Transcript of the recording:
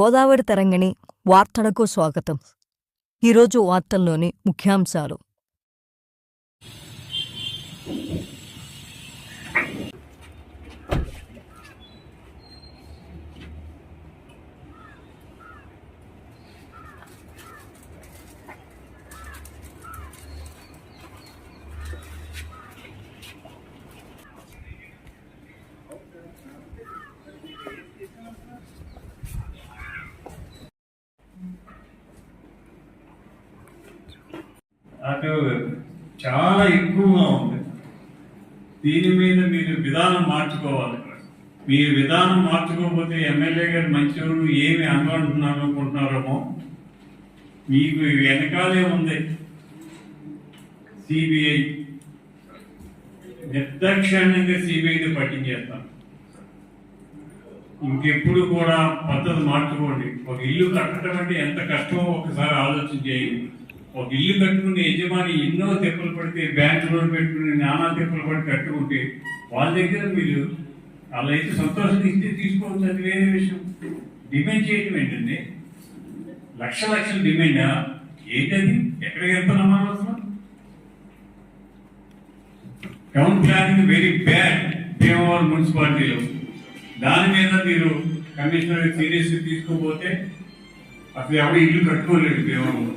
గోదావరి తరంగిణి వార్తలకు స్వాగతం. ఈరోజు వార్తల్లోని ముఖ్యాంశాలు. అటు చాలా ఎక్కువగా ఉంది. దీని మీద మీరు విధానం మార్చుకోవాలి. మీ విధానం మార్చుకోకపోతే ఎమ్మెల్యే గారు మంచివారు ఏమి అనుకుంటున్నారు అనుకుంటున్నారేమో? మీకు వెనకాలే ఉంది. సిబిఐ. నిర్దాక్షిణ్యంగా సిబిఐని పట్టించేస్తాం. ఇంకెప్పుడు కూడా పద్ధతి మార్చుకోండి. ఒక ఇల్లు కట్టడం అంటే ఎంత కష్టమో ఒకసారి ఆలోచన చేయండి ఒక ఇల్లు కట్టుకునే యజమాని ఎన్నో తెప్పలు పడితే బ్యాంక్ లోన్ పెట్టుకుని నానా తెప్పలు పడి కట్టుకుంటే వాళ్ళ దగ్గర మీరు అలా అయితే సంతోషం ఇస్తే తీసుకోవచ్చు అది వేరే విషయం. డిమాండ్ చేయటం ఏంటండి లక్ష లక్షల డిమాండా ఏంటది? ఎక్కడికి వెళ్తున్నామా మనం అసలు town planning very bad Bhimavaram మున్సిపాలిటీలో దాని మీద మీరు కమిషనర్ సీరియస్గా తీసుకోపోతే అసలు ఎవరు ఇల్లు కట్టుకోలేడు భీమవరంలో